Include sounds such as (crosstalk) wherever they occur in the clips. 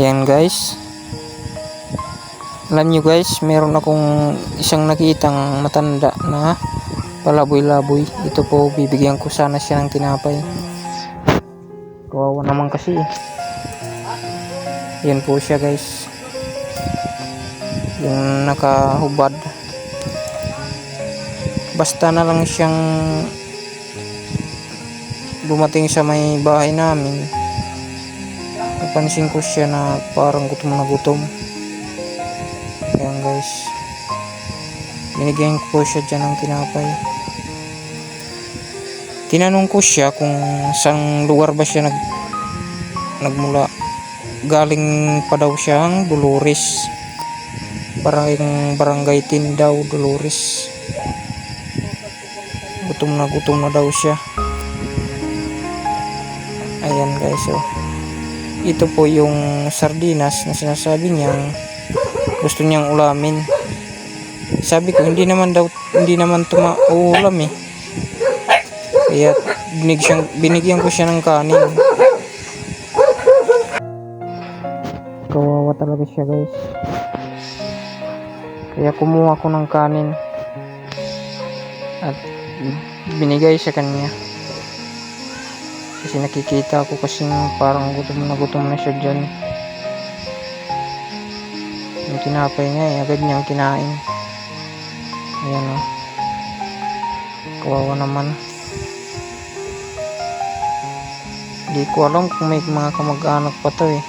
Ayan guys. Alam nyo guys, meron akong isang nakitang matanda na palaboy-laboy. Ito po, bibigyan ko sana siya ng tinapay. Kawawa naman kasi. eh. Yan po siya guys. Yung nakahubad. Basta na lang siyang dumating sa may bahay namin. Napansin ko siya na parang gutom na gutom. Ayan guys. Binigyan ko siya dyan ng tinapay. Tinanong ko siya kung saan lugar ba siya nag nagmula. Galing pa daw siyang Dolores. Barangay tin daw Dolores. Gutom na gutom na daw siya. Ayan guys oh. Ito po yung sardinas na sinasabi niyang gusto niyang ulamin. Sabi ko hindi naman daw hindi naman tuma ulam eh. Kaya binig siyang, binigyan ko siya ng kanin. Kawawa talaga siya guys. Kaya kumuha ko ng kanin. At binigay sa kanya. Kasi nakikita ko kasi parang gutom na gutom na siya dyan. Yung tinapay niya eh, agad niyang kinain. Ayan o. Kawawa naman. Hindi ko alam kung may mga kamag-anak pa to eh.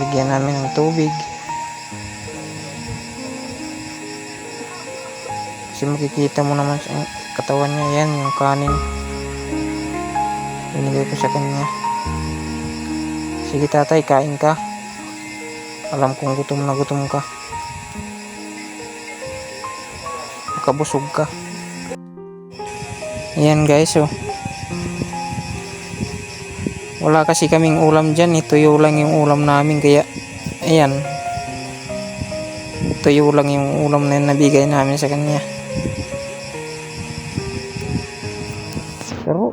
Bigyan namin ng tubig. Kasi makikita mo naman sa katawan niya yan, yung kanin. Binigay ko sa kanya. Sige tatay, kain ka. Alam kong gutom na gutom ka. Makabusog ka. Ayan guys oh. Wala kasi kaming ulam dyan. Eh. Tuyo lang yung ulam namin. Kaya, ayan. Tuyo lang yung ulam na nabigay namin sa kanya. Pero,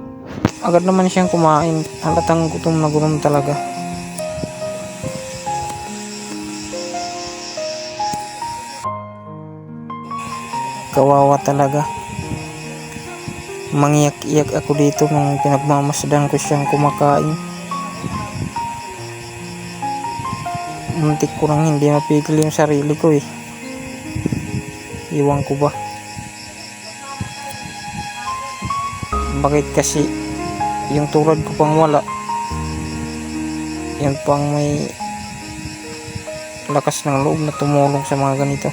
agad naman siyang kumain. Halatang gutom na gutom talaga. Kawawa talaga. Mangiyak-iyak ako dito nung pinagmamasdan ko siyang kumakain. Muntik ko nang hindi mapigil yung sarili ko eh. Iwan ko ba? Bakit kasi yung tulad ko pang wala. Yan pang may lakas ng loob na tumulong sa mga ganito.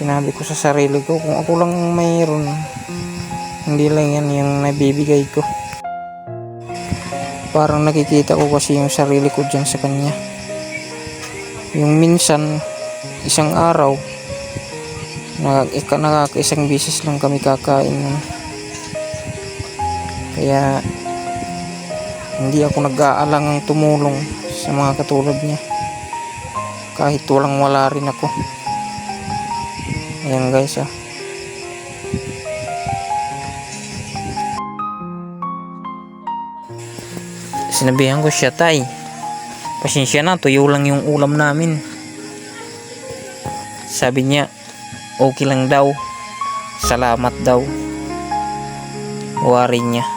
Sinabi ko sa sarili ko kung ako lang ang mayroon hindi lang yan yung nabibigay ko. Parang nakikita ko kasi yung sarili ko dyan sa kanya. Yung minsan isang araw nag nakakaisang bisis lang kami kakain. Kaya hindi ako nag-aalangang tumulong sa mga katulad niya. Kahit walang wala rin ako. Ayan guys ah. Sinabihan ko siya tay pasensya na tuyo lang yung ulam namin. Sabi niya okay lang daw. Salamat daw. Wari niya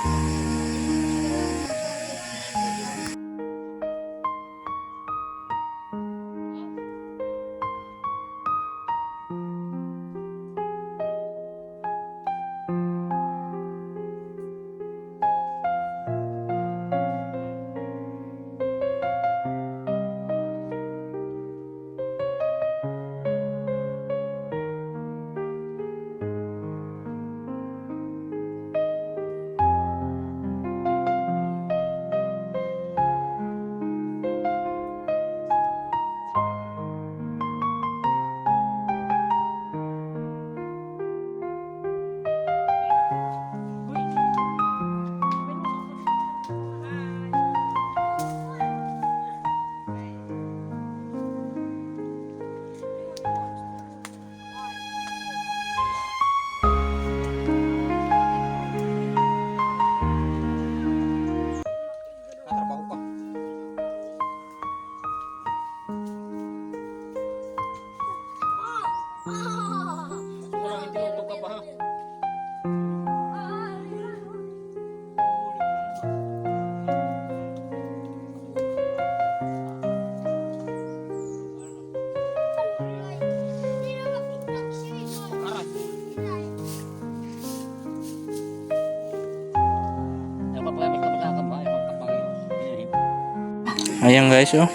Ayan guys, oh.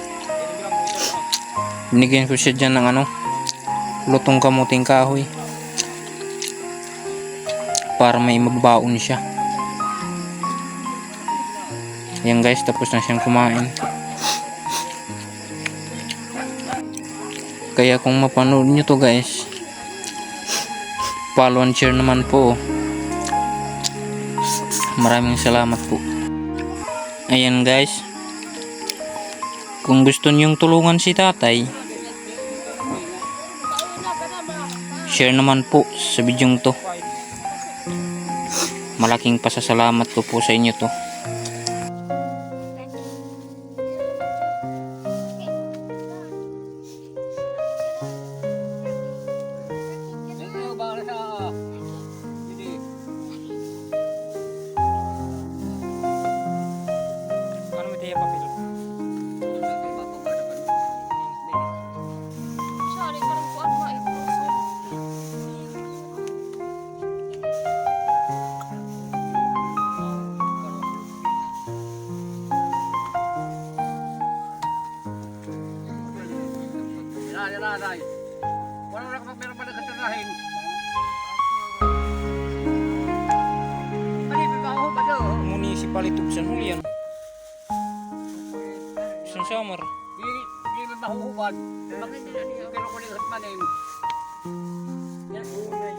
Binigyan ko siya dyan ng ano, lutong kamuting kahoy. Para may magbaon siya. Ayan guys, tapos na siyang kumain. Kaya kung mapanood nyo to guys, follow and share naman po. Maraming salamat po. Ayan guys. Kung gusto niyong tulungan si tatay, share naman po sa bidyong to. Malaking pasasalamat ko po sa inyo to. Yan. Wala na kapag meron pa nagkatirahin. Ano yung baho ba daw? Municipality sa Hulian. Isang summer. Hindi, mo mahuhubad. Bakit hindi na niya? Pero kung lihat manin. Yan, unay.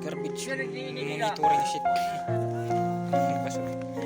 Garbage. Yan, hindi, hindi, hindi. Monitoring sheet. Ano (laughs)